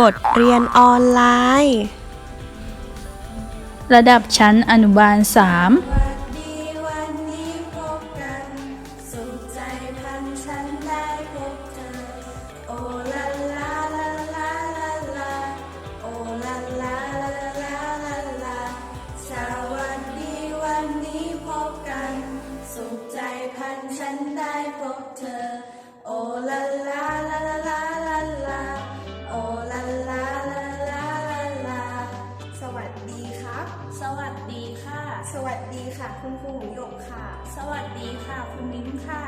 บทเรียนออนไลน์ ระดับชั้นอนุบาล 3สุขใจพันฉันได้พบเธอ โอลาลาลาลา สวัสดีค่ะ สวัสดีค่ะ คุณครูหมูหยกค่ะ สวัสดีค่ะ คุณมิ้มค่ะ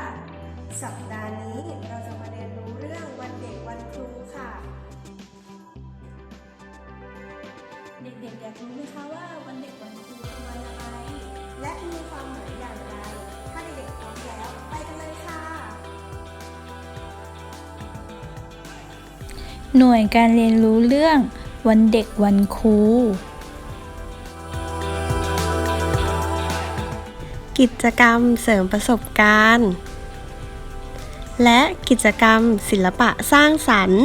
สัปดาห์นี้เราจะมาเรียนรู้เรื่องวันเด็กวันครูค่ะ เด็กๆอยากรู้ไหมคะว่าวันเด็กวันครูคือวันอะไร และมีความหมายอย่างไร ถ้าเด็กๆพร้อมแล้วไปกันเลยค่ะ หน่วยการเรียนรู้เรื่องวันเด็กวันครู กิจกรรมเสริมประสบการณ์ และกิจกรรมศิลปะสร้างสรรค์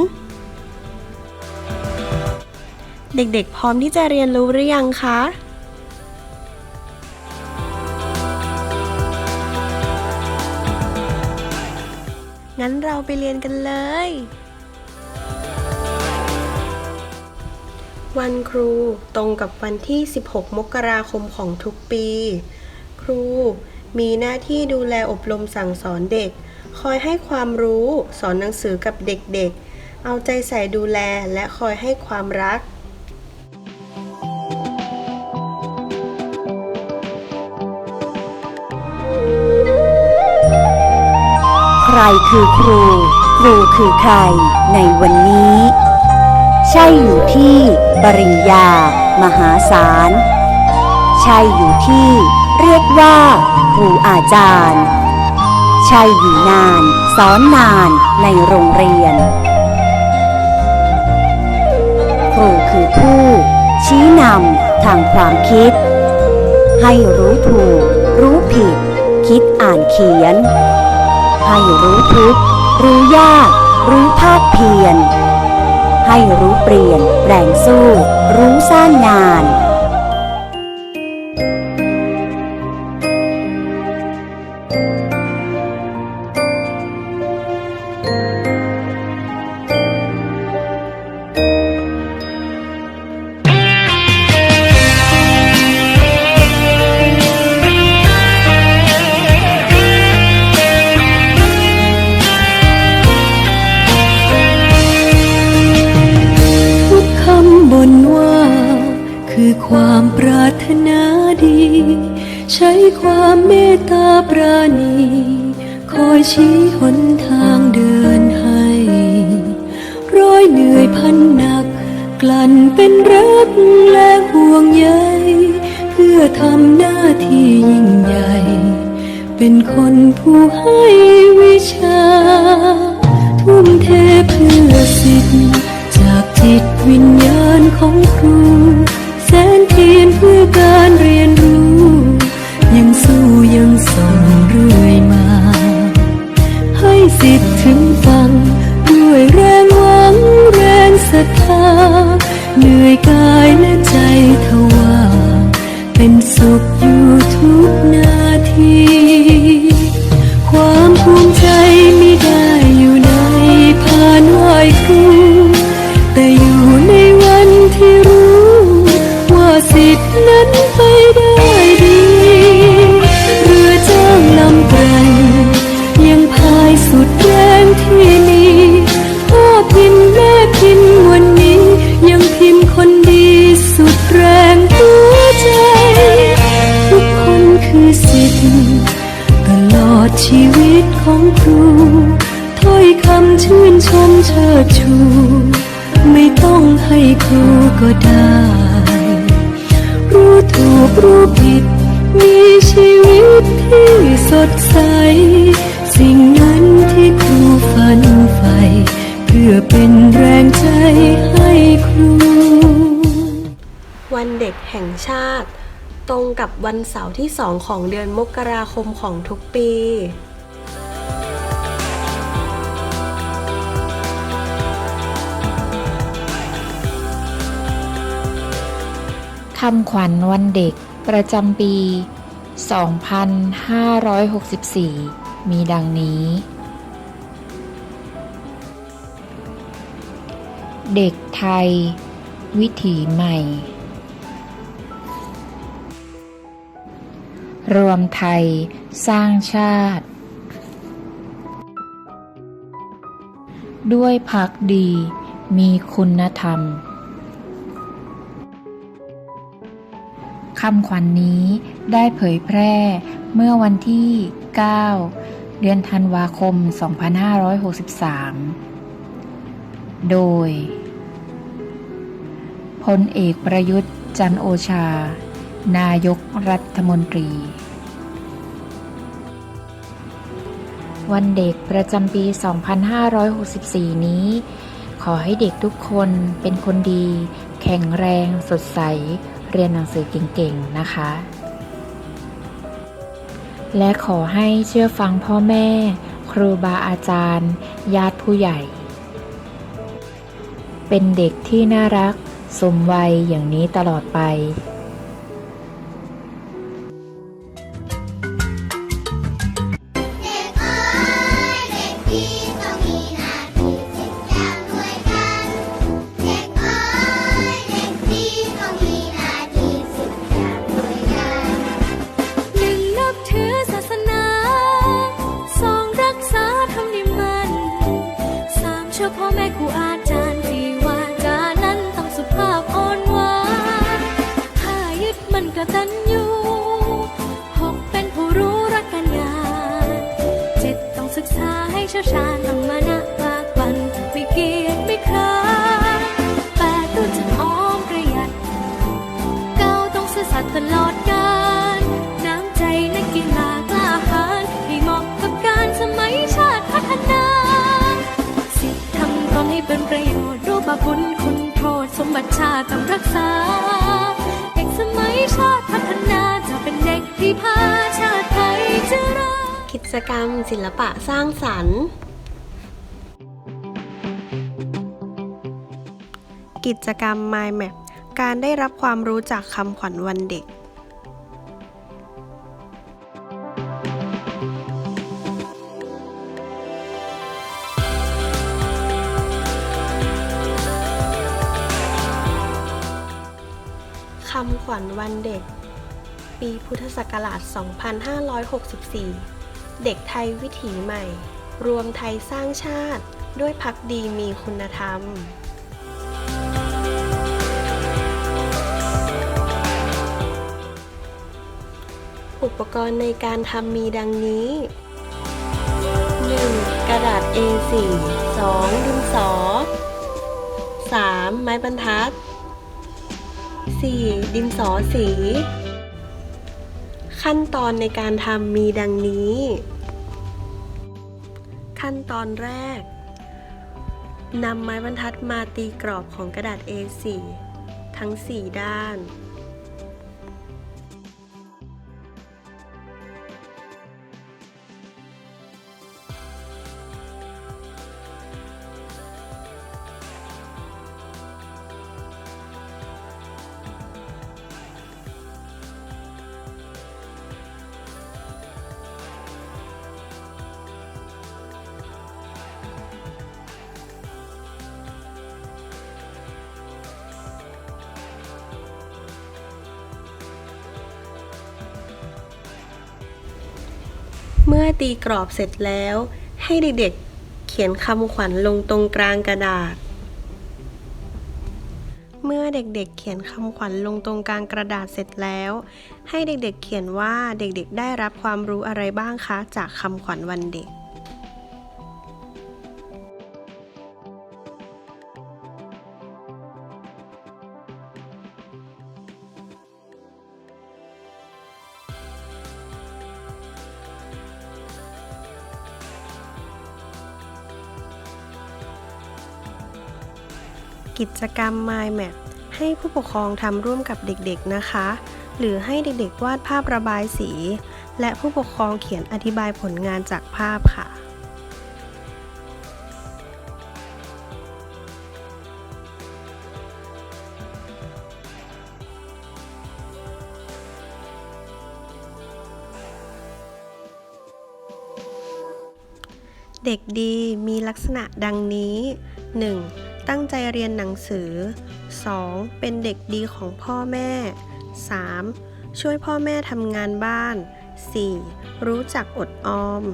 เด็กๆ พร้อมที่จะเรียนรู้หรือยังคะงั้นเราไปเรียนกันเลย วันครูตรงกับวันที่ 16 มกราคมของทุกปี ครู มีหน้าที่ดูแลอบรมสั่งสอนเด็ก คอยให้ความรู้สอนหนังสือกับเด็กๆ เอาใจใส่ดูแลและคอยให้ความรักใครคือครู ครูคือใคร ในวันนี้ ใช่อยู่ที่ปริญญา มหาศาล ใช่อยู่ที่ เรียกว่าครูอาจารย์ ใช่อยู่นาน สอนนานในโรงเรียน ครูคือผู้ ชี้นำทางความคิด ให้รู้ถูก รู้ผิด คิดอ่านเขียน ให้รู้ทุก์รู้ยาก รู้ภาคเพียรให้รู้เปลี่ยน แปลงสู้ รู้สร้างงาน กลั่นเป็นรักและห่วงใยเพื่อทำหน้าที่ยิ่งใหญ่ เป็นคนผู้ให้วิชา ทุ่มเทเพื่อสิทธิ์จากจิตวิญญาณของครู แสนเทียนเพื่อการเรียน ของครูถ้อยคำชื่นชมเชิดชู ไม่ต้องให้ครูก็ได้ รู้ถูกรู้ผิด มีชีวิตที่สดใส สิ่งนั้นที่ครูฝันใฝ่เพื่อเป็นแรงใจให้ครู วันเด็กแห่งชาติ ตรงกับวันเสาร์ที่2ของเดือนมกราคมของทุกปี คำขวัญวันเด็กประจำปี 2564 มีดังนี้ เด็กไทย วิถีใหม่ รวมไทยสร้างชาติ ด้วยพักดีมีคุณธรรม คำขวัญนนี้ได้เผยแพร่เมื่อวันที่ 9 เดือนธันวาคม 2563 โดยพลเอกประยุทธ์จันโอชา นายกรัฐมนตรี วันเด็กประจำปี 2564 นี้ ขอให้เด็กทุกคนเป็นคนดี แข็งแรงสดใส เรียนหนังสือเก่งๆนะคะ และขอให้เชื่อฟังพ่อแม่ ครูบาอาจารย์ ญาติผู้ใหญ่ เป็นเด็กที่น่ารักสมวัยอย่างนี้ตลอดไปเด็กเอ้ยเด็กดีต้อง ยชน์รู้บาบุญคุณโทษสมบัติชาติต้องรักษา เด็กสมัยชาติพัฒนาจะเป็นเด็กที่พาชาติไทยเจริญกิจกรรมศิลปะสร้างสรรค์ กิจกรรม Mind Map การได้รับความรู้จากคำขวัญวันเด็ก วัญวันเด็ก ปีพุทธศักราช 2564 เด็กไทยวิถีใหม่ รวมไทยสร้างชาติ ด้วยพักดีมีคุณธรรมอุปกรณ์ในการทำมีดังนี้ 1. กระดาษ A4 2. ดินสอ 3. ไม้บรรทัด 4. ดินสอสี ขั้นตอนในการทำมีดังนี้ ขั้นตอนแรกนำไม้บรรทัดมาตีกรอบของกระดาษ A4 ทั้ง 4 ด้าน เมื่อตีกรอบเสร็จแล้ว ให้เด็กๆ เขียนคำขวัญลงตรงกลางกระดาษ เมื่อเด็กๆ เขียนคำขวัญลงตรงกลางกระดาษเสร็จแล้ว ให้เด็กๆ เขียนว่าเด็กๆ ได้รับความรู้อะไรบ้างคะ จากคำขวัญวันเด็ก กิจกรรม Mind Map ให้ผู้ปกครองทำร่วมกับเด็กๆนะคะ หรือให้เด็กๆวาดภาพระบายสี และผู้ปกครองเขียนอธิบายผลงานจากภาพค่ะเด็กดีมีลักษณะดังนี้ 1. ตั้งใจเรียนหนังสือ 2. เป็นเด็กดีของพ่อแม่ 3. ช่วยพ่อแม่ทำงานบ้าน 4. รู้จักอดออม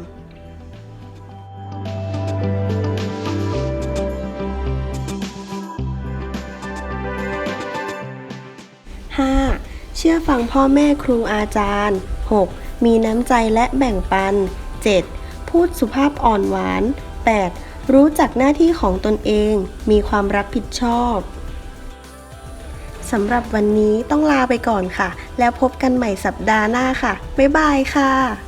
5. เชื่อฟังพ่อแม่ครูอาจารย์ 6. มีน้ำใจและแบ่งปัน 7. พูดสุภาพอ่อนหวาน 8. รู้จักหน้าที่ของตนเอง มีความรับผิดชอบสำหรับวันนี้ต้องลาไปก่อนค่ะ แล้วพบกันใหม่สัปดาห์หน้าค่ะ บ๊ายบายค่ะ